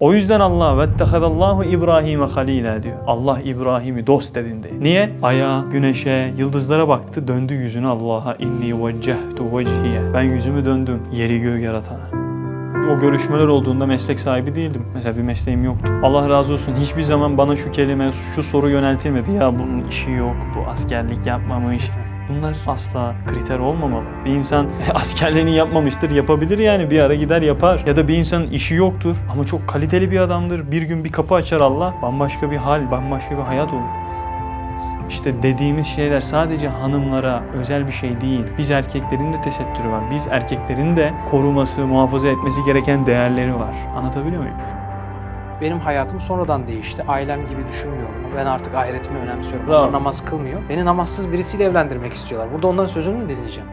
O yüzden Allah vettehadallahu İbrahim'e halila diyor. Allah İbrahim'i dost edindi. Niye? Aya, güneşe, yıldızlara baktı, döndü yüzünü Allah'a. İnni veccehtu vecihiye. Ben yüzümü döndüm yeri göğü yaratana. O görüşmeler olduğunda meslek sahibi değildim. Mesela bir mesleğim yoktu. Allah razı olsun hiçbir zaman bana şu kelime, şu soru yöneltilmedi. Ya bunun işi yok, bu askerlik yapmamış. Bunlar asla kriter olmamalı. Bir insan askerliğini yapmamıştır, yapabilir yani bir ara gider yapar. Ya da bir insanın işi yoktur ama çok kaliteli bir adamdır. Bir gün bir kapı açar Allah, bambaşka bir hal, bambaşka bir hayat olur. İşte dediğimiz şeyler sadece hanımlara özel bir şey değil. Biz erkeklerin de tesettürü var. Biz erkeklerin de koruması, muhafaza etmesi gereken değerleri var. Anlatabiliyor muyum? Benim hayatım sonradan değişti. Ailem gibi düşünmüyorum. Ben artık ahiretimi önemsiyorum. Bravo. Onlar namaz kılmıyor. Beni namazsız birisiyle evlendirmek istiyorlar. Burada onların sözünü mü dinleyeceğim?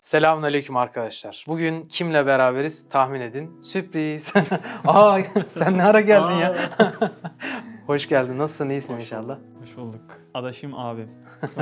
Selamünaleyküm arkadaşlar. Bugün kimle beraberiz tahmin edin. Sürpriz. Aa sen ne ara geldin ya? Hoş geldin. Nasılsın? İyisin inşallah. Hoş bulduk. Adaşım abim.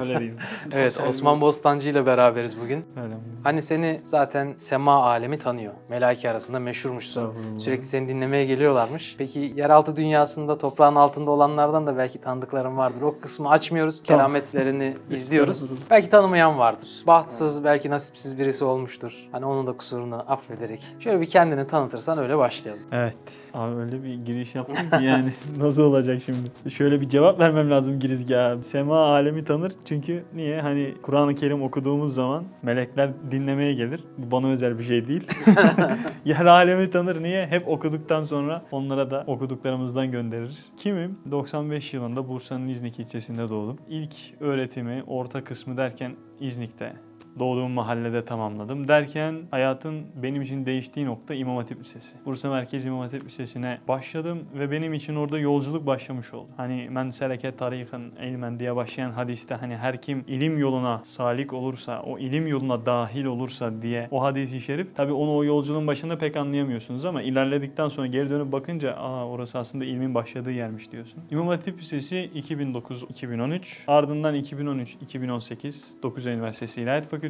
Öyle diyeyim. Evet Osman Bostancı ile beraberiz bugün. Öyle mi? Hani seni zaten sema alemi tanıyor. Melaike arasında meşhurmuşsun. Sürekli seni dinlemeye geliyorlarmış. Peki yeraltı dünyasında toprağın altında olanlardan da belki tanıdıkların vardır. O kısmı açmıyoruz. Tamam. Kerametlerini izliyoruz. Belki tanımayan vardır. Bahtsız, belki nasipsiz birisi olmuştur. Hani onun da kusurunu affederek. Şöyle bir kendini tanıtırsan öyle başlayalım. Evet. Abi öyle bir giriş yaptım ki yani nasıl olacak şimdi? Şöyle bir cevap vermem lazım girizgaha. Sema alemi tanır çünkü niye? Hani Kur'an-ı Kerim okuduğumuz zaman melekler dinlemeye gelir. Bu bana özel bir şey değil. Yer alemi tanır niye? Hep okuduktan sonra onlara da okuduklarımızdan göndeririz. Kimim? 95 yılında Bursa'nın İznik ilçesinde doğdum. İlk öğretimi orta kısmı derken İznik'te doğduğum mahallede tamamladım. Derken hayatın benim için değiştiği nokta İmam Hatip Lisesi. Bursa Merkez İmam Hatip Lisesi'ne başladım ve benim için orada yolculuk başlamış oldu. Hani men seleke tarikan ilmen diye başlayan hadiste hani her kim ilim yoluna salik olursa, o ilim yoluna dahil olursa diye o hadisi şerif. Tabi onu o yolculuğun başında pek anlayamıyorsunuz ama ilerledikten sonra geri dönüp bakınca aa orası aslında ilmin başladığı yermiş diyorsun. İmam Hatip Lisesi 2009-2013 ardından 2013-2018 9 Üniversitesi İlahiyat Fakültesi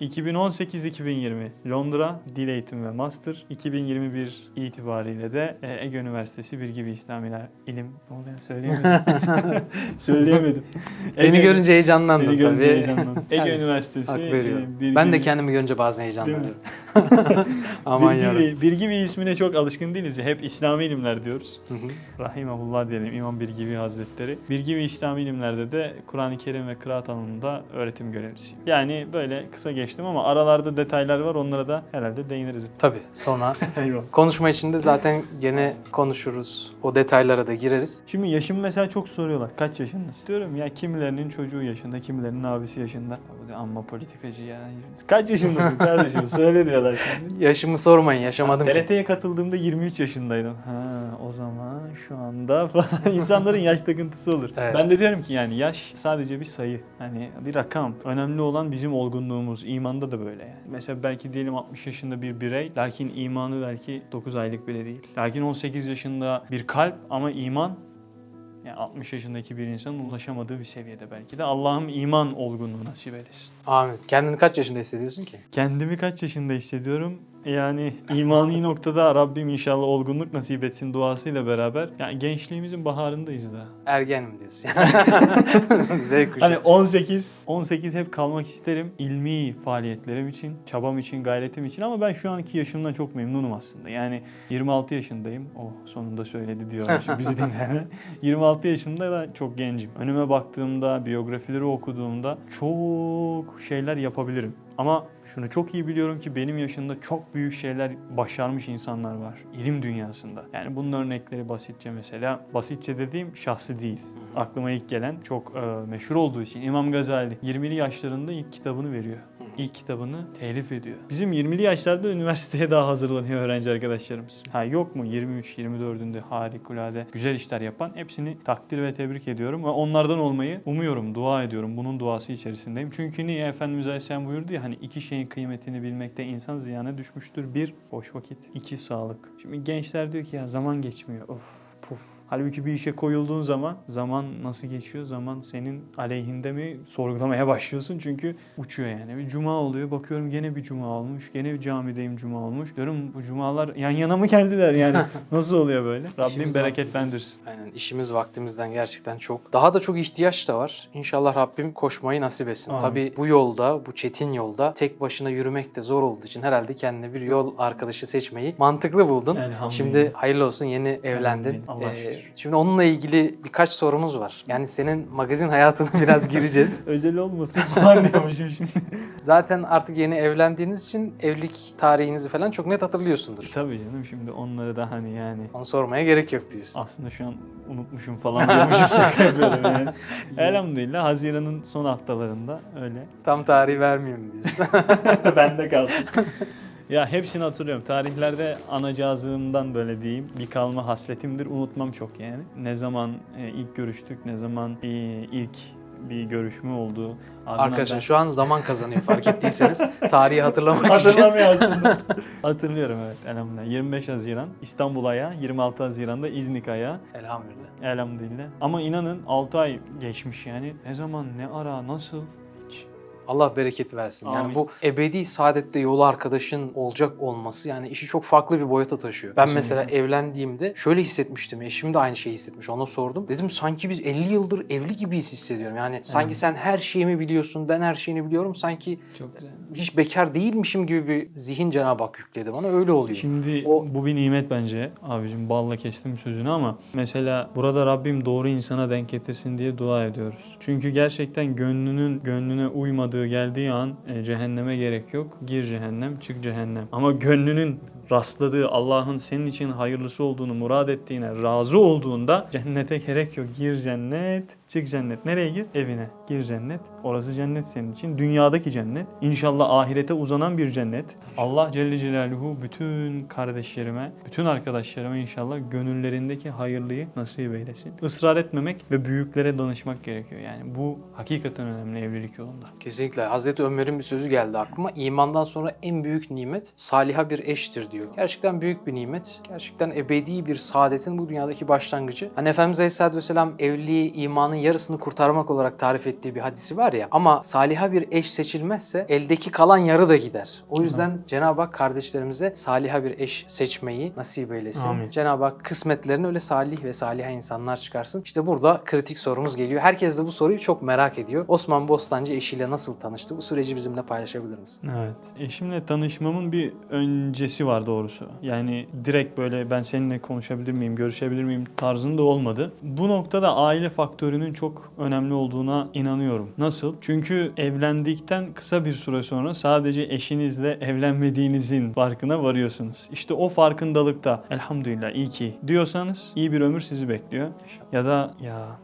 2018-2020 Londra Dil Eğitimi ve Master 2021 itibariyle de e, Ege Üniversitesi Bilgi ve İslam İlim ne oluyor söyleyemedim. söyleyemedim. Beni Ege- görünce heyecanlandım seni görünce tabii. heyecanlandım. Ege Üniversitesi Hak e, veriyorum. Bilgi Ben de kendimi görünce bazen heyecanlanıyorum. Aman ve, bilgi ve ismine çok alışkın değiliz. Hep İslami ilimler diyoruz. Hı hı. Rahimahullah diyelim İmam Bilgivi Hazretleri. Bilgi ve İslam ilimlerde de Kur'an-ı Kerim ve kıraat alanında öğretim görevlisiyim. Yani böyle kısa geçtim ama aralarda detaylar var onlara da herhalde değiniriz. Tabii sonra konuşma içinde zaten gene konuşuruz. O detaylara da gireriz. Şimdi yaşımı mesela çok soruyorlar. Kaç yaşındasın? Diyorum ya kimilerinin çocuğu yaşında, kimilerinin abisi yaşında. Amma politikacı ya. Kaç yaşındasın kardeşim? Söyle diyorlar şimdi. Yaşımı sormayın yaşamadım ki. TRT'ye katıldığımda 23 yaşındaydım. Ha o zaman şu anda falan insanların yaş takıntısı olur. Evet. Ben de diyorum ki yani yaş sadece bir sayı. Hani bir rakam. Önemli olan bizim olgunluğumuz. İmanda da böyle yani. Mesela belki diyelim 60 yaşında bir birey lakin imanı belki 9 aylık bile değil. Lakin 18 yaşında bir kalp ama iman yani 60 yaşındaki bir insanın ulaşamadığı bir seviyede belki de. Allah'ım iman olgunluğu nasip eylesin. Amin. Kendini kaç yaşında hissediyorsun ki? Kendimi kaç yaşında hissediyorum? Yani imani noktada Rabbim inşallah olgunluk nasip etsin duasıyla beraber. Yani gençliğimizin baharındayız da. Ergen mi diyorsun? Z kuşağı. Hani 18, 18 hep kalmak isterim. İlmi faaliyetlerim için, çabam için, gayretim için ama ben şu anki yaşımdan çok memnunum aslında. Yani 26 yaşındayım. Oh sonunda söyledi diyorlar şu bizi dinleyenler. 26 yaşında da çok gencim. Önüme baktığımda, biyografileri okuduğumda çok şeyler yapabilirim. Ama şunu çok iyi biliyorum ki benim yaşında çok büyük şeyler başarmış insanlar var ilim dünyasında. Yani bunun örnekleri basitçe mesela, basitçe dediğim şahsi değil. Aklıma ilk gelen çok e, meşhur olduğu için İmam Gazali 20'li yaşlarında ilk kitabını veriyor. İlk kitabını telif ediyor. Bizim 20'li yaşlarda üniversiteye daha hazırlanıyor öğrenci arkadaşlarımız. Ha yok mu 23 24'ünde harikulade güzel işler yapan hepsini takdir ve tebrik ediyorum ve onlardan olmayı umuyorum, dua ediyorum. Bunun duası içerisindeyim. Çünkü niye Efendimiz Aleyhisselam buyurdu ya hani iki şeyin kıymetini bilmekte insan ziyana düşmüştür. Bir, boş vakit. iki sağlık. Şimdi gençler diyor ki ya zaman geçmiyor. Of puf. Halbuki bir işe koyulduğun zaman zaman nasıl geçiyor? Zaman senin aleyhinde mi sorgulamaya başlıyorsun çünkü uçuyor yani. Bir cuma oluyor bakıyorum gene bir cuma olmuş. Gene bir camideyim cuma olmuş. Diyorum bu cumalar yan yana mı geldiler yani? nasıl oluyor böyle? Rabbim İşimiz bereketlendirsin. Aynen işimiz vaktimizden gerçekten çok. Daha da çok ihtiyaç da var. İnşallah Rabbim koşmayı nasip etsin. Amin. Tabii bu yolda, bu çetin yolda tek başına yürümek de zor olduğu için herhalde kendine bir yol arkadaşı seçmeyi mantıklı buldun. Elhamdülillah. Şimdi hayırlı olsun yeni evlendin. Allah Ee, şükür. Şimdi onunla ilgili birkaç sorumuz var. Yani senin magazin hayatına biraz gireceğiz. Özel olmasın falan diyormuşum şimdi. Zaten artık yeni evlendiğiniz için evlilik tarihinizi falan çok net hatırlıyorsundur. Tabii canım şimdi onları da hani yani Onu sormaya gerek yok diyorsun. aslında şu an unutmuşum falan diyormuşum şaka yapıyorum yani. Elhamdülillah Haziran'ın son haftalarında öyle. Tam tarihi vermeyeyim diyorsun. Bende kalsın. Ya hepsini hatırlıyorum. Tarihlerde anacağızığımdan böyle diyeyim. Bir kalma hasletimdir. Unutmam çok yani. Ne zaman e, ilk görüştük, ne zaman e, ilk bir görüşme oldu. Ardından Arkadaşlar ben- şu an zaman kazanıyor fark ettiyseniz. Tarihi hatırlamak için. Hatırlamıyor aslında. Hatırlıyorum evet elhamdülillah. 25 Haziran İstanbul ayağı, 26 Haziran'da İznik ayağı. Elhamdülillah. Elhamdülillah. Ama inanın 6 ay geçmiş yani. Ne zaman, ne ara, nasıl? Allah bereket versin. Yani Amin. bu ebedi saadette yolu arkadaşın olacak olması yani işi çok farklı bir boyuta taşıyor. Ben Kesinlikle. mesela evlendiğimde şöyle hissetmiştim. Eşim de aynı şeyi hissetmiş. Ona sordum. Dedim sanki biz 50 yıldır evli gibiyiz hissediyorum. Yani sanki Evet. sen her şeyimi biliyorsun, ben her şeyini biliyorum. Sanki Çok güzel. hiç bekar değilmişim gibi bir zihin Cenab-ı Hak yükledi bana. Öyle oluyor. Şimdi O- bu bir nimet bence abicim balla kestim sözünü ama mesela burada Rabbim doğru insana denk getirsin diye dua ediyoruz. Çünkü gerçekten gönlünün gönlüne uymadığı geldiği an e, cehenneme gerek yok. Gir cehennem, çık cehennem. Ama gönlünün rastladığı Allah'ın senin için hayırlısı olduğunu murad ettiğine razı olduğunda cennete gerek yok. Gir cennet, çık cennet. Nereye gir? Evine. Gir cennet. Orası cennet senin için. Dünyadaki cennet. İnşallah ahirete uzanan bir cennet. Allah Celle Celaluhu bütün kardeşlerime, bütün arkadaşlarıma inşallah gönüllerindeki hayırlıyı nasip eylesin. Israr etmemek ve büyüklere danışmak gerekiyor. Yani bu hakikaten önemli evlilik yolunda. Kesinlikle. Hazreti Ömer'in bir sözü geldi aklıma. İmandan sonra en büyük nimet saliha bir eştir diyor. Gerçekten büyük bir nimet. Gerçekten ebedi bir saadetin bu dünyadaki başlangıcı. Hani Efendimiz Aleyhisselatü Vesselam evliliği imanın yarısını kurtarmak olarak tarif ettiği bir hadisi var ya. Ama saliha bir eş seçilmezse eldeki kalan yarı da gider. O yüzden Cenab-ı Hak kardeşlerimize saliha bir eş seçmeyi nasip eylesin. Amin. Cenab-ı Hak kısmetlerini öyle salih ve saliha insanlar çıkarsın. İşte burada kritik sorumuz geliyor. Herkes de bu soruyu çok merak ediyor. Osman Bostancı eşiyle nasıl tanıştı? Bu süreci bizimle paylaşabilir misin? Evet. Eşimle tanışmamın bir öncesi var doğrusu. Yani direkt böyle ben seninle konuşabilir miyim, görüşebilir miyim tarzında olmadı. Bu noktada aile faktörünün çok önemli olduğuna inanıyorum. Nasıl? Çünkü evlendikten kısa bir süre sonra sadece eşinizle evlenmediğinizin farkına varıyorsunuz. İşte o farkındalıkta elhamdülillah iyi ki diyorsanız iyi bir ömür sizi bekliyor. Ya da ya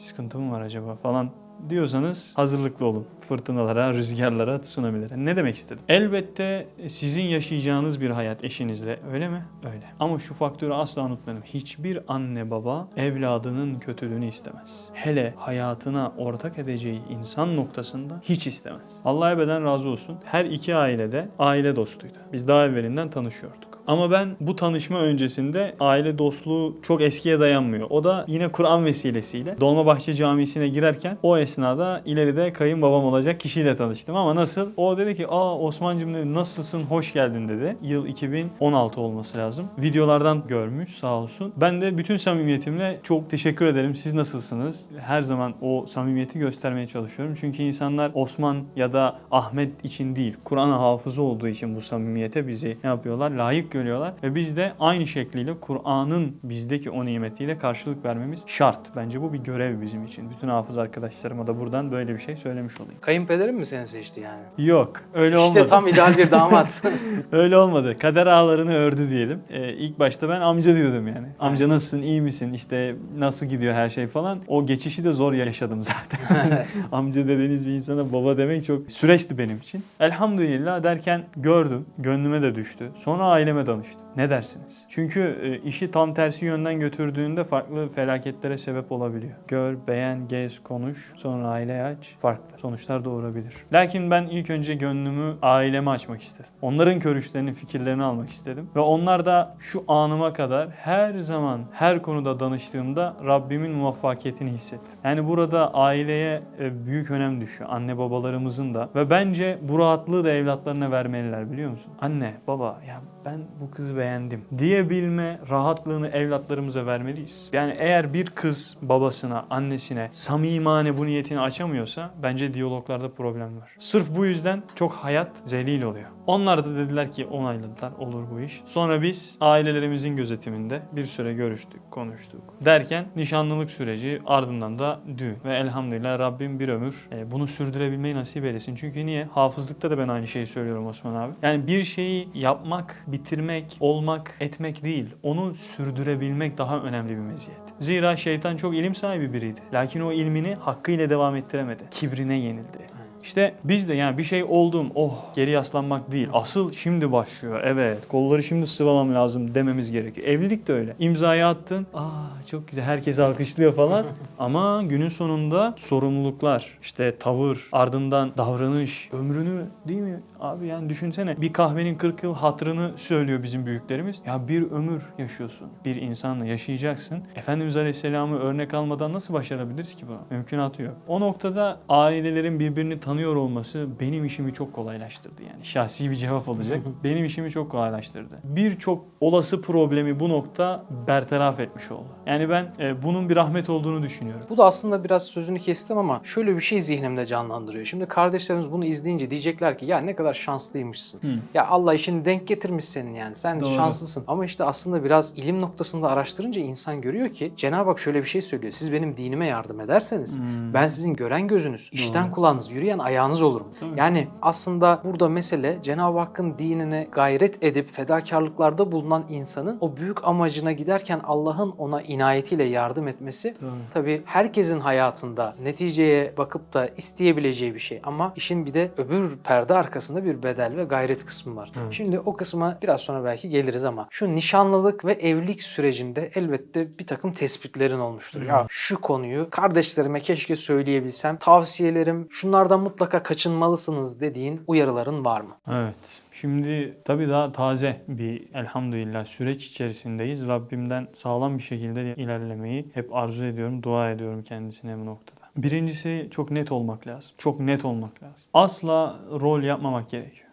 bir sıkıntı mı var acaba falan diyorsanız hazırlıklı olun. Fırtınalara, rüzgarlara, tsunamilere. Ne demek istedim? Elbette sizin yaşayacağınız bir hayat eşinizle öyle mi? Öyle. Ama şu faktörü asla unutmayalım. Hiçbir anne baba evladının kötülüğünü istemez. Hele hayatına ortak edeceği insan noktasında hiç istemez. Allah ebeden razı olsun. Her iki ailede aile dostuydu. Biz daha evvelinden tanışıyorduk. Ama ben bu tanışma öncesinde aile dostluğu çok eskiye dayanmıyor. O da yine Kur'an vesilesiyle Dolmabahçe Camisi'ne girerken o esnada ileride kayınbabam olacak kişiyle tanıştım. Ama nasıl? O dedi ki aa Osman'cım dedi nasılsın hoş geldin dedi. Yıl 2016 olması lazım. Videolardan görmüş sağ olsun. Ben de bütün samimiyetimle çok teşekkür ederim. Siz nasılsınız? Her zaman o samimiyeti göstermeye çalışıyorum. Çünkü insanlar Osman ya da Ahmet için değil, Kur'an'a hafızı olduğu için bu samimiyete bizi ne yapıyorlar? Layık görüyorlar. Ve biz de aynı şekliyle Kur'an'ın bizdeki o nimetiyle karşılık vermemiz şart. Bence bu bir görev bizim için. Bütün hafız arkadaşlarıma da buradan böyle bir şey söylemiş olayım. Kayınpederin mi seni seçti yani? Yok, öyle olmadı. İşte tam ideal bir damat. Öyle olmadı. Kader ağlarını ördü diyelim. Ee, ilk başta ben amca diyordum yani. Amca nasılsın, iyi misin, işte nasıl gidiyor her şey falan. O geçişi de zor yaşadım zaten. amca dediğiniz bir insana baba demek çok süreçti benim için. Elhamdülillah derken gördüm. Gönlüme de düştü. Sonra aileme de danıştım. Ne dersiniz? Çünkü e, işi tam tersi yönden götürdüğünde farklı felaketlere sebep olabiliyor. Gör, beğen, gez, konuş, sonra aile aç. Farklı sonuçlar doğurabilir. Lakin ben ilk önce gönlümü aileme açmak istedim. Onların görüşlerini, fikirlerini almak istedim. Ve onlar da şu anıma kadar her zaman, her konuda danıştığımda Rabbimin muvaffakiyetini hissettim. Yani burada aileye e, büyük önem düşüyor. Anne babalarımızın da. Ve bence bu rahatlığı da evlatlarına vermeliler biliyor musun? Anne, baba ya ben bu kızı beğendim diyebilme rahatlığını evlatlarımıza vermeliyiz. Yani eğer bir kız babasına, annesine samimane bu niyetini açamıyorsa bence diyaloglarda problem var. Sırf bu yüzden çok hayat zelil oluyor. Onlar da dediler ki onayladılar olur bu iş. Sonra biz ailelerimizin gözetiminde bir süre görüştük, konuştuk. Derken nişanlılık süreci ardından da düğün. Ve elhamdülillah Rabbim bir ömür e, bunu sürdürebilmeyi nasip eylesin. Çünkü niye? Hafızlıkta da ben aynı şeyi söylüyorum Osman abi. Yani bir şeyi yapmak, bitirmek, olmak, etmek değil. Onu sürdürebilmek daha önemli bir meziyet. Zira şeytan çok ilim sahibi biriydi. Lakin o ilmini hakkıyla devam ettiremedi. Kibrine yenildi. İşte biz de yani bir şey oldum oh geri yaslanmak değil. Asıl şimdi başlıyor. Evet kolları şimdi sıvamam lazım dememiz gerekiyor. Evlilik de öyle. İmzayı attın. Aa çok güzel herkes alkışlıyor falan. Ama günün sonunda sorumluluklar, işte tavır, ardından davranış, ömrünü değil mi? Abi yani düşünsene bir kahvenin 40 yıl hatrını söylüyor bizim büyüklerimiz. Ya bir ömür yaşıyorsun. Bir insanla yaşayacaksın. Efendimiz Aleyhisselam'ı örnek almadan nasıl başarabiliriz ki bunu? Mümkünatı yok. O noktada ailelerin birbirini tanıyor olması benim işimi çok kolaylaştırdı yani. Şahsi bir cevap olacak. benim işimi çok kolaylaştırdı. Birçok olası problemi bu nokta bertaraf etmiş oldu. Yani ben e, bunun bir rahmet olduğunu düşünüyorum. Bu da aslında biraz sözünü kestim ama şöyle bir şey zihnimde canlandırıyor. Şimdi kardeşlerimiz bunu izleyince diyecekler ki ya ne kadar şanslıymışsın. Hı. Ya Allah işini denk getirmiş senin yani. Sen Doğru. şanslısın. Ama işte aslında biraz ilim noktasında araştırınca insan görüyor ki Cenab-ı Hak şöyle bir şey söylüyor. Siz benim dinime yardım ederseniz Hmm. ben sizin gören gözünüz, işten kulağınız, yürüyen ayağınız olurum. Tabii. Yani aslında burada mesele Cenab-ı Hakk'ın dinine gayret edip fedakarlıklarda bulunan insanın o büyük amacına giderken Allah'ın ona inayetiyle yardım etmesi Doğru. Tabii herkesin hayatında neticeye bakıp da isteyebileceği bir şey ama işin bir de öbür perde arkasında bir bedel ve gayret kısmı var. Evet. Şimdi o kısma biraz sonra belki geliriz ama şu nişanlılık ve evlilik sürecinde elbette bir takım tespitlerin olmuştur. Ya şu konuyu kardeşlerime keşke söyleyebilsem, tavsiyelerim şunlardan mutlaka kaçınmalısınız dediğin uyarıların var mı? Evet. Şimdi tabii daha taze bir elhamdülillah süreç içerisindeyiz. Rabbimden sağlam bir şekilde ilerlemeyi hep arzu ediyorum, dua ediyorum kendisine bu noktada. Birincisi çok net olmak lazım. Çok net olmak lazım. Asla rol yapmamak gerekiyor.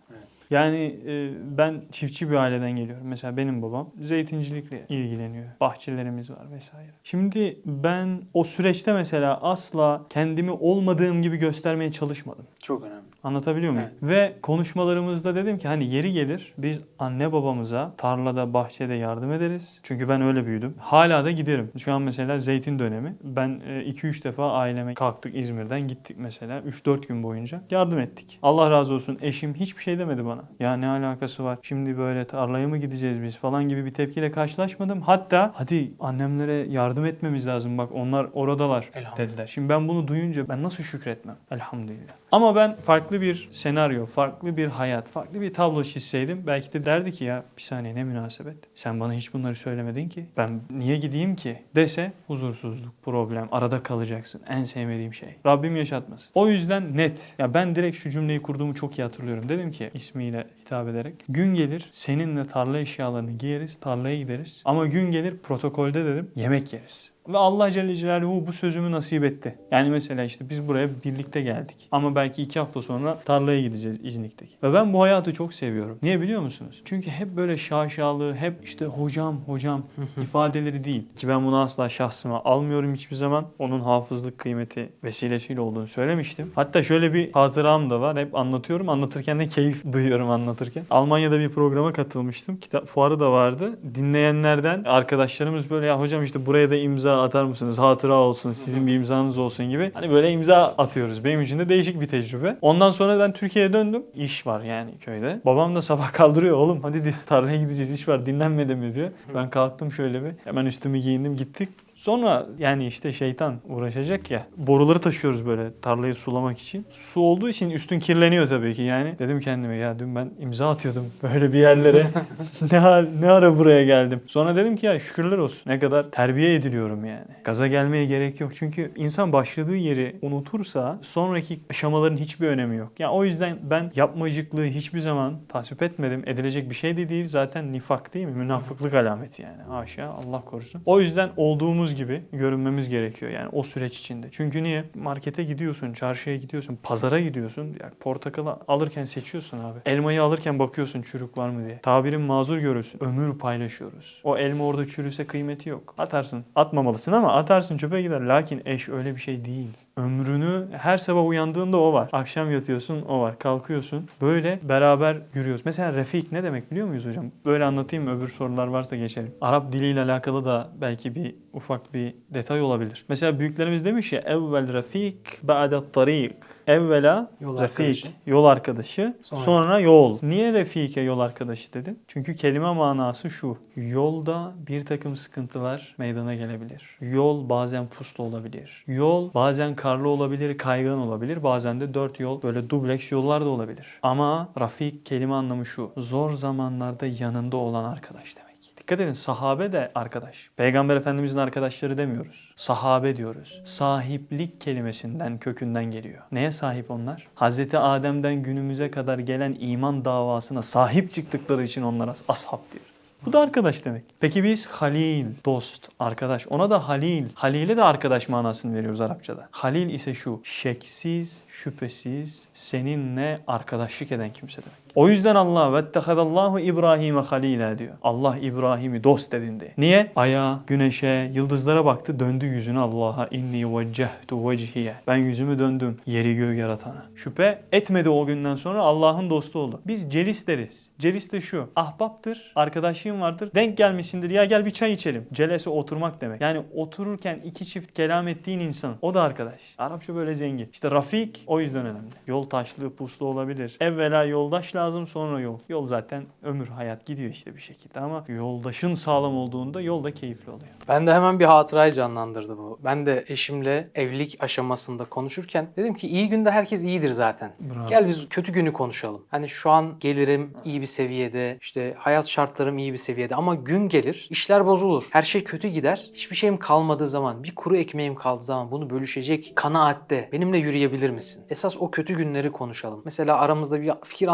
Yani e, ben çiftçi bir aileden geliyorum. Mesela benim babam zeytincilikle ilgileniyor. Bahçelerimiz var vesaire. Şimdi ben o süreçte mesela asla kendimi olmadığım gibi göstermeye çalışmadım. Çok önemli. Anlatabiliyor muyum? Ve konuşmalarımızda dedim ki hani yeri gelir biz anne babamıza tarlada, bahçede yardım ederiz. Çünkü ben öyle büyüdüm. Hala da giderim. Şu an mesela zeytin dönemi. Ben 2-3 defa aileme kalktık İzmir'den gittik mesela. 3-4 gün boyunca yardım ettik. Allah razı olsun eşim hiçbir şey demedi bana. Ya ne alakası var? Şimdi böyle tarlaya mı gideceğiz biz falan gibi bir tepkiyle karşılaşmadım. Hatta hadi annemlere yardım etmemiz lazım bak onlar oradalar dediler. Şimdi ben bunu duyunca ben nasıl şükretmem? Elhamdülillah. Ama ben farklı bir senaryo, farklı bir hayat, farklı bir tablo çizseydim belki de derdi ki ya bir saniye ne münasebet. Sen bana hiç bunları söylemedin ki. Ben niye gideyim ki? Dese huzursuzluk, problem, arada kalacaksın. En sevmediğim şey. Rabbim yaşatmasın. O yüzden net. Ya ben direkt şu cümleyi kurduğumu çok iyi hatırlıyorum. Dedim ki ismiyle hitap ederek. Gün gelir seninle tarla eşyalarını giyeriz, tarlaya gideriz. Ama gün gelir protokolde dedim yemek yeriz. Ve Allah Celle Celaluhu bu sözümü nasip etti. Yani mesela işte biz buraya birlikte geldik. Ama belki iki hafta sonra tarlaya gideceğiz İznik'teki. Ve ben bu hayatı çok seviyorum. Niye biliyor musunuz? Çünkü hep böyle şaşalı, hep işte hocam hocam ifadeleri değil. Ki ben bunu asla şahsıma almıyorum hiçbir zaman. Onun hafızlık kıymeti vesilesiyle olduğunu söylemiştim. Hatta şöyle bir hatıram da var. Hep anlatıyorum. Anlatırken de keyif duyuyorum anlatırken. Almanya'da bir programa katılmıştım. Kitap fuarı da vardı. Dinleyenlerden arkadaşlarımız böyle ya hocam işte buraya da imza atar mısınız? Hatıra olsun, sizin bir imzanız olsun gibi. Hani böyle imza atıyoruz. Benim için de değişik bir tecrübe. Ondan sonra ben Türkiye'ye döndüm. İş var yani köyde. Babam da sabah kaldırıyor. Oğlum hadi diyor tarlaya gideceğiz iş var dinlenmedi mi diyor. Ben kalktım şöyle bir. Hemen üstümü giyindim gittik. Sonra yani işte şeytan uğraşacak ya. Boruları taşıyoruz böyle tarlayı sulamak için. Su olduğu için üstün kirleniyor tabii ki yani. Dedim kendime ya dün ben imza atıyordum böyle bir yerlere. ne, ne ara buraya geldim. Sonra dedim ki ya şükürler olsun. Ne kadar terbiye ediliyorum yani. Gaza gelmeye gerek yok. Çünkü insan başladığı yeri unutursa sonraki aşamaların hiçbir önemi yok. Ya o yüzden ben yapmacıklığı hiçbir zaman tasvip etmedim. Edilecek bir şey de değil. Zaten nifak değil mi? Münafıklık alameti yani. Haşa Allah korusun. O yüzden olduğumuz gibi görünmemiz gerekiyor yani o süreç içinde. Çünkü niye? Markete gidiyorsun, çarşıya gidiyorsun, pazara gidiyorsun. Ya portakalı alırken seçiyorsun abi. Elmayı alırken bakıyorsun çürük var mı diye. Tabirin mazur görürsün. Ömür paylaşıyoruz. O elma orada çürüse kıymeti yok. Atarsın. Atmamalısın ama atarsın çöpe gider. Lakin eş öyle bir şey değil. Ömrünü her sabah uyandığında o var. Akşam yatıyorsun o var. Kalkıyorsun. Böyle beraber yürüyoruz. Mesela refik ne demek biliyor muyuz hocam? Böyle anlatayım mı? Öbür sorular varsa geçelim. Arap diliyle alakalı da belki bir ufak bir detay olabilir. Mesela büyüklerimiz demiş ya evvel refik ba'de tarik. Evvela Yol refik, arkadaşı. yol arkadaşı, Sonra- sonra yol. Niye refike yol arkadaşı dedim? Çünkü kelime manası şu. Yolda bir takım sıkıntılar meydana gelebilir. Yol bazen puslu olabilir. Yol bazen karlı olabilir, kaygan olabilir. Bazen de dört yol böyle dubleks yollar da olabilir. Ama rafik kelime anlamı şu. Zor zamanlarda yanında olan arkadaş demek. Dikkat edin sahabe de arkadaş. Peygamber Efendimizin arkadaşları demiyoruz. Sahabe diyoruz. Sahiplik kelimesinden kökünden geliyor. Neye sahip onlar? Hazreti Adem'den günümüze kadar gelen iman davasına sahip çıktıkları için onlara ashab diyoruz. Bu da arkadaş demek. Peki biz halil, dost, arkadaş. Ona da halil. Halil'e de arkadaş manasını veriyoruz Arapçada. Halil ise şu. Şeksiz, şüphesiz seninle arkadaşlık eden kimse demek. O yüzden Allah vettehadallahu İbrahim'e halila diyor. Allah İbrahim'i dost edindi. Niye? Aya, güneşe, yıldızlara baktı döndü yüzünü Allah'a. İnni veccehtu vecihiye. Ben yüzümü döndüm yeri göğü yaratana. Şüphe etmedi o günden sonra Allah'ın dostu oldu. Biz celis deriz. Celis de şu. Ahbaptır, arkadaşlığın vardır. Denk gelmişsindir ya gel bir çay içelim. Celese oturmak demek. Yani otururken iki çift kelam ettiğin insan. O da arkadaş. Arapça böyle zengin. İşte rafik o yüzden önemli. Yol taşlı puslu olabilir. Evvela yoldaş lazım sonra yol. Yol zaten ömür hayat gidiyor işte bir şekilde ama yoldaşın sağlam olduğunda yol da keyifli oluyor. Ben de hemen bir hatırayı canlandırdı bu. Ben de eşimle evlilik aşamasında konuşurken dedim ki iyi günde herkes iyidir zaten. Bravo. Gel biz kötü günü konuşalım. Hani şu an gelirim iyi bir seviyede, işte hayat şartlarım iyi bir seviyede ama gün gelir, işler bozulur. Her şey kötü gider. Hiçbir şeyim kalmadığı zaman, bir kuru ekmeğim kaldığı zaman bunu bölüşecek kanaatte benimle yürüyebilir misin? Esas o kötü günleri konuşalım. Mesela aramızda bir fikir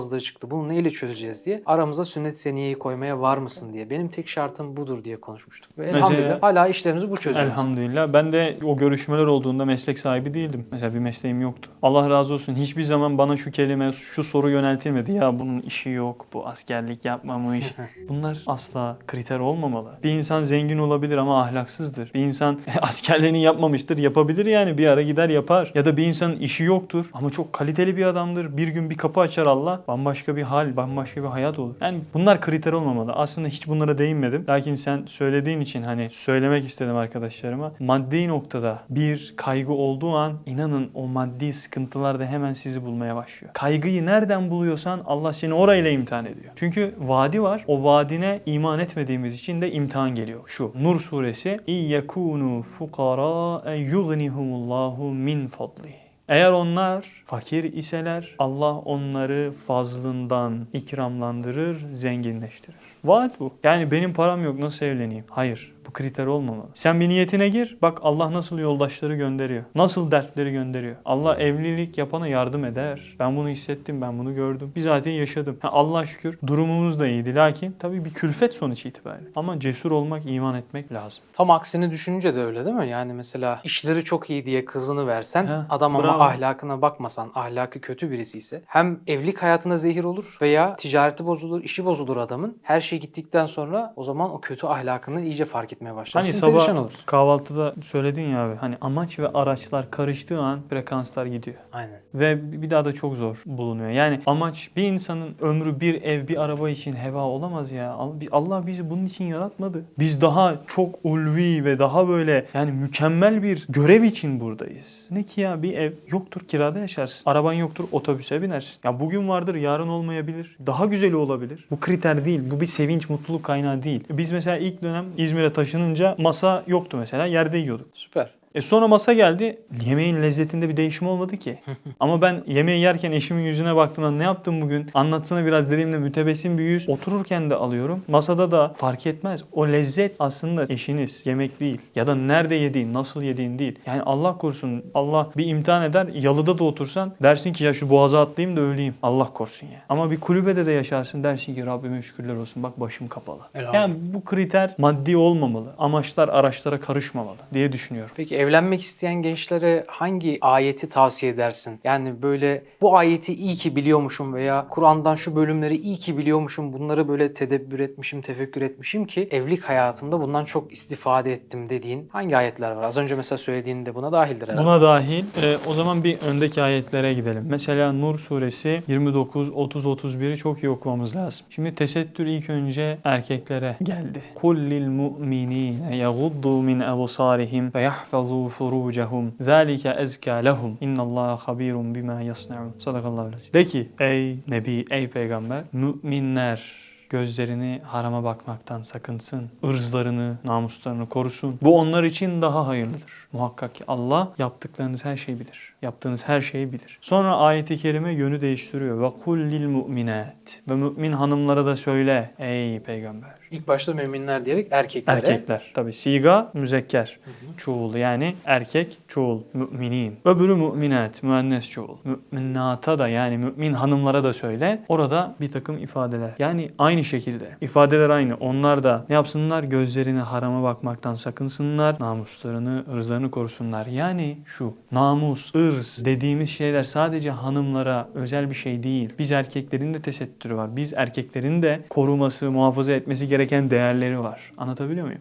anlaşmazlığı çıktı. Bunu neyle çözeceğiz diye. Aramıza sünnet seniyeyi koymaya var mısın diye. Benim tek şartım budur diye konuşmuştuk. Ve Mesela- elhamdülillah hala işlerimizi bu çözüyor. Elhamdülillah. Ben de o görüşmeler olduğunda meslek sahibi değildim. Mesela bir mesleğim yoktu. Allah razı olsun. Hiçbir zaman bana şu kelime, şu soru yöneltilmedi. Ya bunun işi yok, bu askerlik yapmamış. Bunlar asla kriter olmamalı. Bir insan zengin olabilir ama ahlaksızdır. Bir insan askerliğini yapmamıştır, yapabilir yani bir ara gider yapar. Ya da bir insanın işi yoktur ama çok kaliteli bir adamdır. Bir gün bir kapı açar Allah, bambaşka bir hal, bambaşka bir hayat olur. Yani bunlar kriter olmamalı. Aslında hiç bunlara değinmedim. Lakin sen söylediğin için hani söylemek istedim arkadaşlarıma. Maddi noktada bir kaygı olduğu an inanın o maddi sıkıntılar da hemen sizi bulmaya başlıyor. Kaygıyı nereden buluyorsan Allah seni orayla imtihan ediyor. Çünkü vadi var. O vadine iman etmediğimiz için de imtihan geliyor. Şu Nur suresi İyyekûnû fukara yughnihumullahu min fadlihi. Eğer onlar fakir iseler Allah onları fazlından ikramlandırır, zenginleştirir. Vaat bu. Yani benim param yok nasıl evleneyim? Hayır. Bu kriter olmamalı. Sen bir niyetine gir. Bak Allah nasıl yoldaşları gönderiyor. Nasıl dertleri gönderiyor. Allah evlilik yapana yardım eder. Ben bunu hissettim. Ben bunu gördüm. Bizatihi yaşadım. Ha, Allah şükür durumumuz da iyiydi. Lakin tabii bir külfet sonuç itibariyle. Ama cesur olmak, iman etmek lazım. Tam aksini düşününce de öyle değil mi? Yani mesela işleri çok iyi diye kızını versen, He, adam ama bravo. ahlakına bakmasan, ahlakı kötü birisi ise hem evlilik hayatına zehir olur veya ticareti bozulur, işi bozulur adamın. Her şey gittikten sonra o zaman o kötü ahlakını iyice fark etmeye başlarsın. Hani perişan sabah olursun. kahvaltıda söyledin ya abi. Hani amaç ve araçlar karıştığı an frekanslar gidiyor. Aynen. Ve bir daha da çok zor bulunuyor. Yani amaç bir insanın ömrü bir ev bir araba için heva olamaz ya. Al- Allah bizi bunun için yaratmadı. Biz daha çok ulvi ve daha böyle yani mükemmel bir görev için buradayız. Ne ki ya bir ev yoktur kirada yaşarsın. Araban yoktur otobüse binersin. Ya bugün vardır yarın olmayabilir. Daha güzeli olabilir. Bu kriter değil. Bu bir sevinç mutluluk kaynağı değil. Biz mesela ilk dönem İzmir'e taşındık taşınınca masa yoktu mesela yerde yiyorduk. Süper. E sonra masa geldi. Yemeğin lezzetinde bir değişim olmadı ki. Ama ben yemeği yerken eşimin yüzüne baktığımda ne yaptım bugün? Anlatsana biraz dediğimde mütebessim bir yüz. Otururken de alıyorum. Masada da fark etmez. O lezzet aslında eşiniz, yemek değil. Ya da nerede yediğin, nasıl yediğin değil. Yani Allah korusun Allah bir imtihan eder. Yalıda da otursan dersin ki ya şu boğaza atlayayım da öleyim. Allah korusun ya. Ama bir kulübede de yaşarsın dersin ki Rabbime şükürler olsun. Bak başım kapalı. Elhamdülillah. Yani bu kriter maddi olmamalı. Amaçlar araçlara karışmamalı diye düşünüyorum. Peki evlenmek isteyen gençlere hangi ayeti tavsiye edersin? Yani böyle bu ayeti iyi ki biliyormuşum veya Kur'an'dan şu bölümleri iyi ki biliyormuşum. Bunları böyle tedebbür etmişim, tefekkür etmişim ki evlilik hayatımda bundan çok istifade ettim dediğin hangi ayetler var? Az önce mesela söylediğin de buna dahildir herhalde. Buna dahil. e, o zaman bir öndeki ayetlere gidelim. Mesela Nur suresi 29, 30, 31'i çok iyi okumamız lazım. Şimdi tesettür ilk önce erkeklere geldi. Kul lil mu'minine yaghuddu min absarihim ve yahfazu furucahum. Zalike ezka lehum. İnnallaha habirun bima yasnaun. Sadakallahu aleyhi. De ki ey nebi, ey peygamber, müminler gözlerini harama bakmaktan sakınsın. ırzlarını, namuslarını korusun. Bu onlar için daha hayırlıdır. Muhakkak ki Allah yaptıklarınız her şeyi bilir. Yaptığınız her şeyi bilir. Sonra ayeti kerime yönü değiştiriyor. Ve kul lil mu'minat. Ve mümin hanımlara da söyle ey peygamber. İlk başta müminler diyerek erkeklere. Erkekler. Tabi siga müzekker. Çoğul yani erkek çoğul. Müminin. Öbürü müminat. Müennes çoğul. Müminata da yani mümin hanımlara da söyle. Orada bir takım ifadeler. Yani aynı şekilde. ifadeler aynı. Onlar da ne yapsınlar? Gözlerini harama bakmaktan sakınsınlar. Namuslarını, ırzlarını korusunlar. Yani şu namus, ırz dediğimiz şeyler sadece hanımlara özel bir şey değil. Biz erkeklerin de tesettürü var. Biz erkeklerin de koruması, muhafaza etmesi gereken değerleri var. Anlatabiliyor muyum?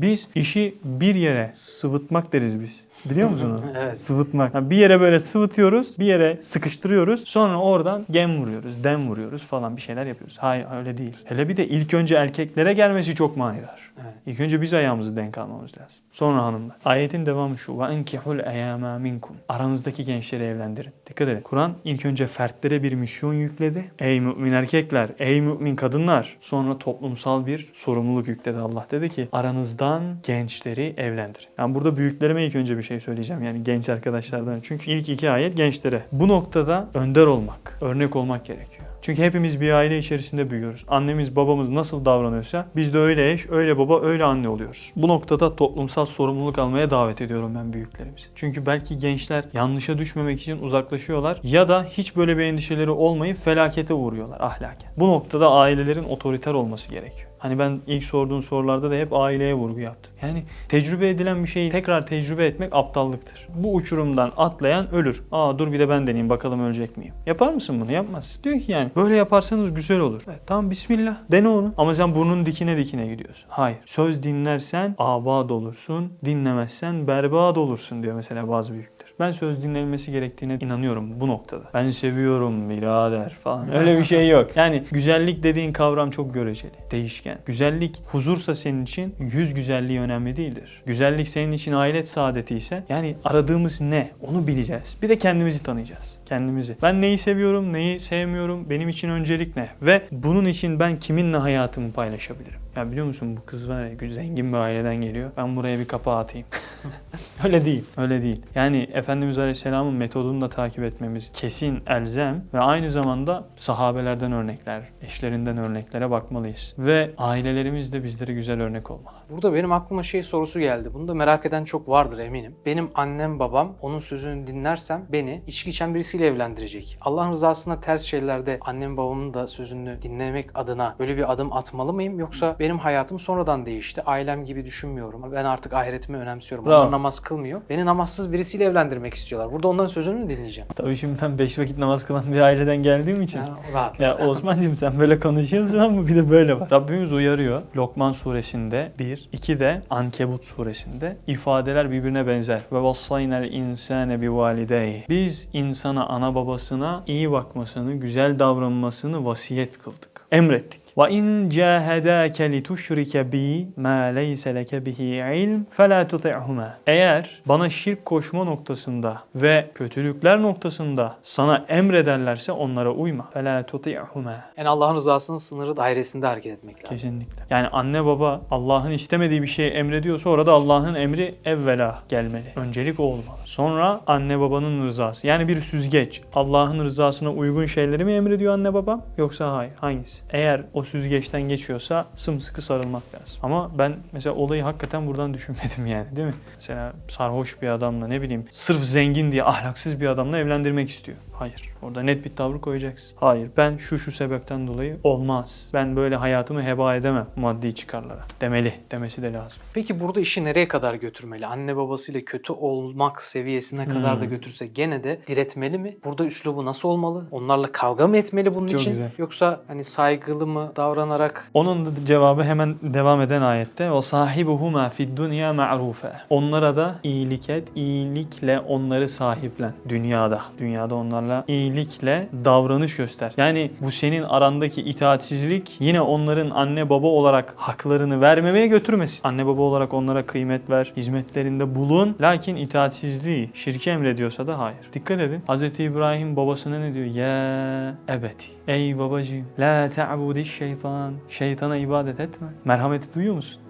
Biz işi bir yere sıvıtmak deriz biz. Biliyor musun onu? Evet. Sıvıtmak. Yani bir yere böyle sıvıtıyoruz, bir yere sıkıştırıyoruz. Sonra oradan gem vuruyoruz, dem vuruyoruz falan bir şeyler yapıyoruz. Hayır öyle değil. Hele bir de ilk önce erkeklere gelmesi çok manidar. Evet. İlk önce biz ayağımızı denk almamız lazım. Sonra hanımlar. Ayetin devamı şu. Enkihul eyama minkum. Aranızdaki gençleri evlendirin. Dikkat edin. Kur'an ilk önce fertlere bir misyon yükledi. Ey mümin erkekler, ey mümin kadınlar. Sonra toplumsal bir sorumluluk yükledi Allah. Dedi ki aranızdan gençleri evlendirin. Yani burada büyüklerime ilk önce bir şey söyleyeceğim. Yani genç arkadaşlardan. Çünkü ilk iki ayet gençlere. Bu noktada önder olmak, örnek olmak gerekiyor. Çünkü hepimiz bir aile içerisinde büyüyoruz. Annemiz babamız nasıl davranıyorsa biz de öyle eş, öyle baba, öyle anne oluyoruz. Bu noktada toplumsal sorumluluk almaya davet ediyorum ben büyüklerimizi. Çünkü belki gençler yanlışa düşmemek için uzaklaşıyorlar ya da hiç böyle bir endişeleri olmayıp felakete uğruyorlar ahlaken. Bu noktada ailelerin otoriter olması gerekiyor. Hani ben ilk sorduğun sorularda da hep aileye vurgu yaptım. Yani tecrübe edilen bir şeyi tekrar tecrübe etmek aptallıktır. Bu uçurumdan atlayan ölür. Aa dur bir de ben deneyeyim bakalım ölecek miyim? Yapar mısın bunu? Yapmaz. Diyor ki yani böyle yaparsanız güzel olur. Evet, tamam bismillah dene onu. Ama sen burnun dikine dikine gidiyorsun. Hayır. Söz dinlersen abad olursun. Dinlemezsen berbat olursun diyor mesela bazı büyükler. Ben söz dinlenmesi gerektiğine inanıyorum bu noktada. Ben seviyorum birader falan. Öyle bir şey yok. Yani güzellik dediğin kavram çok göreceli, değişken. Güzellik huzursa senin için yüz güzelliği önemli değildir. Güzellik senin için ahiret saadeti ise yani aradığımız ne onu bileceğiz. Bir de kendimizi tanıyacağız kendimizi. Ben neyi seviyorum, neyi sevmiyorum, benim için öncelik ne? Ve bunun için ben kiminle hayatımı paylaşabilirim? Ya biliyor musun bu kız var ya zengin bir aileden geliyor. Ben buraya bir kapağı atayım. öyle değil, öyle değil. Yani Efendimiz Aleyhisselam'ın metodunu da takip etmemiz kesin elzem ve aynı zamanda sahabelerden örnekler, eşlerinden örneklere bakmalıyız. Ve ailelerimiz de bizlere güzel örnek olmalı. Burada benim aklıma şey sorusu geldi. Bunu da merak eden çok vardır eminim. Benim annem babam onun sözünü dinlersem beni içki içen birisiyle evlendirecek. Allah rızasına ters şeylerde annem babamın da sözünü dinlemek adına böyle bir adım atmalı mıyım? Yoksa benim hayatım sonradan değişti. Ailem gibi düşünmüyorum. Ben artık ahiretimi önemsiyorum. Bravo. Onlar namaz kılmıyor. Beni namazsız birisiyle evlendirmek istiyorlar. Burada onların sözünü mü dinleyeceğim? Tabii şimdi ben beş vakit namaz kılan bir aileden geldiğim için Ya, rahat. Ya Osman'cığım sen böyle konuşuyorsun ama bir de böyle var. Rabbimiz uyarıyor. Lokman suresinde bir, iki de Ankebut suresinde ifadeler birbirine benzer. Ve vassaynel insane bi valideyhi. Biz insana ana babasına iyi bakmasını, güzel davranmasını vasiyet kıldık. Emrettik. Ve in cahadake li tuşrike bi ma leyse leke bihi ilm fela tuti'huma. Eğer bana şirk koşma noktasında ve kötülükler noktasında sana emrederlerse onlara uyma. Fela tuti'huma. Yani Allah'ın rızasının sınırı dairesinde hareket etmek lazım. Kesinlikle. Yani anne baba Allah'ın istemediği bir şeyi emrediyorsa orada Allah'ın emri evvela gelmeli. Öncelik o olmalı. Sonra anne babanın rızası. Yani bir süzgeç. Allah'ın rızasına uygun şeyleri mi emrediyor anne baba yoksa hayır? Hangisi? Eğer o süzgeçten geçiyorsa sımsıkı sarılmak lazım. Ama ben mesela olayı hakikaten buradan düşünmedim yani değil mi? Mesela sarhoş bir adamla ne bileyim sırf zengin diye ahlaksız bir adamla evlendirmek istiyor. Hayır. Orada net bir tavır koyacaksın. Hayır. Ben şu şu sebepten dolayı olmaz. Ben böyle hayatımı heba edemem maddi çıkarlara. Demeli. Demesi de lazım. Peki burada işi nereye kadar götürmeli? Anne babasıyla kötü olmak seviyesine kadar da Hmm. götürse gene de diretmeli mi? Burada üslubu nasıl olmalı? Onlarla kavga mı etmeli bunun Çok için? güzel. Yoksa hani saygılı mı davranarak Onun cevabı hemen devam eden ayette. O sahibuhuma fid dunya ma'rufe. Onlara da iyilik et, iyilikle onları sahiplen dünyada. Dünyada onlarla iyilikle davranış göster. Yani bu senin arandaki itaatsizlik yine onların anne baba olarak haklarını vermemeye götürmesin. Anne baba olarak onlara kıymet ver, hizmetlerinde bulun. Lakin itaatsizliği şirke emrediyorsa da hayır. Dikkat edin. Hz. İbrahim babasına ne diyor? Ya ebeti. Ey babacığım la ta'budi şeytan. Şeytana ibadet etme. Merhameti duyuyor musun?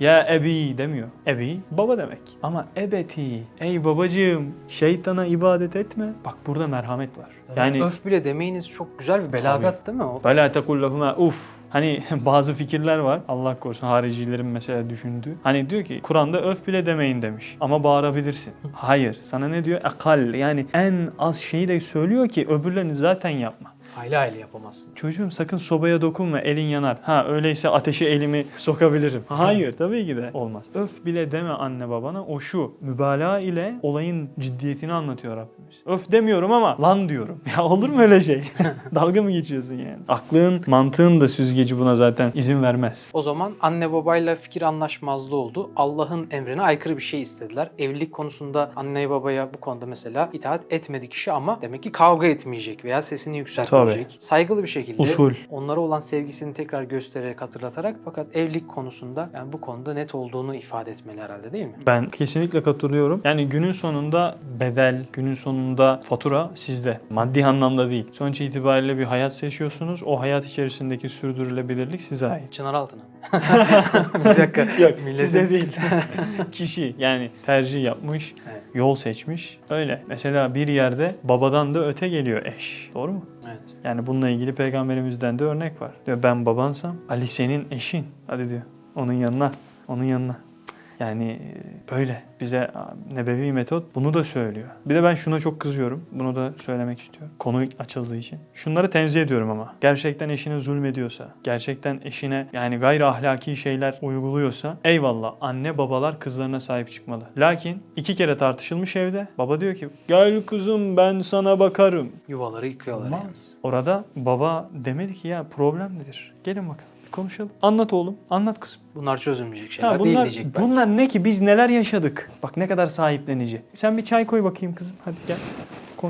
Ya ebi demiyor. Ebi baba demek. Ama ebeti. Ey babacığım şeytana ibadet etme. Bak burada merhamet var. Yani öf bile demeyiniz çok güzel bir belagat değil mi? O Ve la tekul lehuma uf. Hani bazı fikirler var. Allah korusun haricilerin mesela düşündüğü. Hani diyor ki Kur'an'da öf bile demeyin demiş. Ama bağırabilirsin. Hayır. Sana ne diyor? Ekal. Yani en az şeyi de söylüyor ki öbürlerini zaten yapma. Aile aile yapamazsın. Çocuğum sakın sobaya dokunma elin yanar. Ha öyleyse ateşe elimi sokabilirim. Hayır tabii ki de olmaz. Öf bile deme anne babana o şu. Mübalağa ile olayın ciddiyetini anlatıyor Rabbimiz. Öf demiyorum ama lan diyorum. Ya olur mu öyle şey? Dalga mı geçiyorsun yani? Aklın mantığın da süzgeci buna zaten izin vermez. O zaman anne babayla fikir anlaşmazlığı oldu. Allah'ın emrine aykırı bir şey istediler. Evlilik konusunda anne babaya bu konuda mesela itaat etmedi kişi ama demek ki kavga etmeyecek veya sesini yükseltmeyecek. Saygılı bir şekilde Usul. onlara olan sevgisini tekrar göstererek hatırlatarak fakat evlilik konusunda yani bu konuda net olduğunu ifade etmeli herhalde değil mi? Ben kesinlikle katılıyorum. Yani günün sonunda bedel, günün sonunda fatura sizde. Maddi anlamda değil. Sonuç itibariyle bir hayat yaşıyorsunuz. O hayat içerisindeki sürdürülebilirlik size ait. Çınar altına? Bir dakika. Yok Milletin- size değil. Kişi yani tercih yapmış, Evet. yol seçmiş. Öyle. Mesela bir yerde babadan da öte geliyor eş. Doğru mu? Evet. Yani bununla ilgili peygamberimizden de örnek var. Diyor ben babansam Ali senin eşin. Hadi diyor. Onun yanına. Onun yanına. Yani e, böyle bize nebevi metot bunu da söylüyor. Bir de ben şuna çok kızıyorum. Bunu da söylemek istiyorum. Konu açıldığı için. Şunları tenzih ediyorum ama. Gerçekten eşine zulmediyorsa, gerçekten eşine yani gayri ahlaki şeyler uyguluyorsa eyvallah anne babalar kızlarına sahip çıkmalı. Lakin iki kere tartışılmış evde. Baba diyor ki gel kızım ben sana bakarım. Yuvaları yıkıyorlar yani. Olmaz. Orada baba demedi ki ya problem nedir? Gelin bakalım konuşalım. Anlat oğlum, anlat kızım. Bunlar çözülmeyecek şeyler Ha, değil bunlar, diyecek belki. bunlar ne ki biz neler yaşadık? Bak ne kadar sahiplenici. Sen bir çay koy bakayım kızım hadi gel.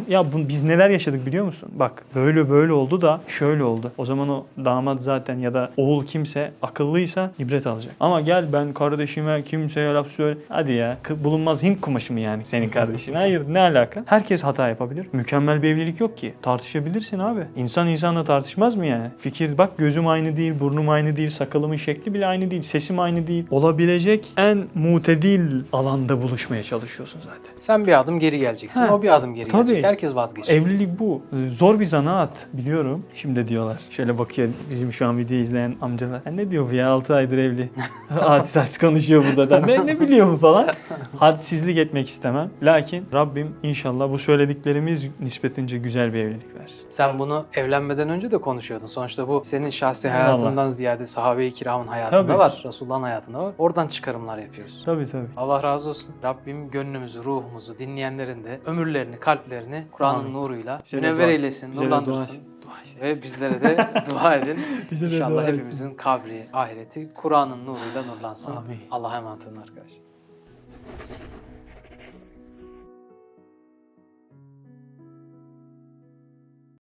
Ya bu, biz neler yaşadık biliyor musun? Bak böyle böyle oldu da şöyle oldu. O zaman o damat zaten ya da oğul kimse akıllıysa ibret alacak. Ama gel ben kardeşime kimseye laf söyle. Hadi ya bulunmaz Hint kumaşı mı yani senin kardeşin? Hayır ne alaka? Herkes hata yapabilir. Mükemmel bir evlilik yok ki. Tartışabilirsin abi. İnsan insanla tartışmaz mı yani? Fikir bak gözüm aynı değil, burnum aynı değil, sakalımın şekli bile aynı değil, sesim aynı değil. Olabilecek en mutedil alanda buluşmaya çalışıyorsun zaten. Sen bir adım geri geleceksin. Ha, O bir adım geri tabii. gelecek. Herkes vazgeçecek. Evlilik bu. Ee, Zor bir zanaat biliyorum. Şimdi diyorlar. Şöyle bakıyor bizim şu an video izleyen amcalar. "Ya ne diyor bu ya 6 aydır evli. artist artist konuşuyor burada da. Ne, ne biliyor bu falan. Hadsizlik etmek istemem. Lakin Rabbim inşallah bu söylediklerimiz nispetince güzel bir evlilik versin. Sen bunu evlenmeden önce de konuşuyordun. Sonuçta bu senin şahsi hayatından ziyade sahabe-i kiramın hayatında Tabii. var. Resulullah'ın hayatında var. Oradan çıkarımlar yapıyoruz. Tabii tabii. Allah razı olsun. Rabbim gönlümüzü, ruhumuzu, dinleyenlerin de ömürlerini, kalplerini Kur'an'ın Amin. nuruyla de münevver dua- eylesin, nurlandırsın. dua- dua işte. Ve bizlere de dua edin. Bize de İnşallah dua etsin. hepimizin kabri, ahireti Kur'an'ın nuruyla nurlansın. Amin. Allah'a emanet olun arkadaşlar.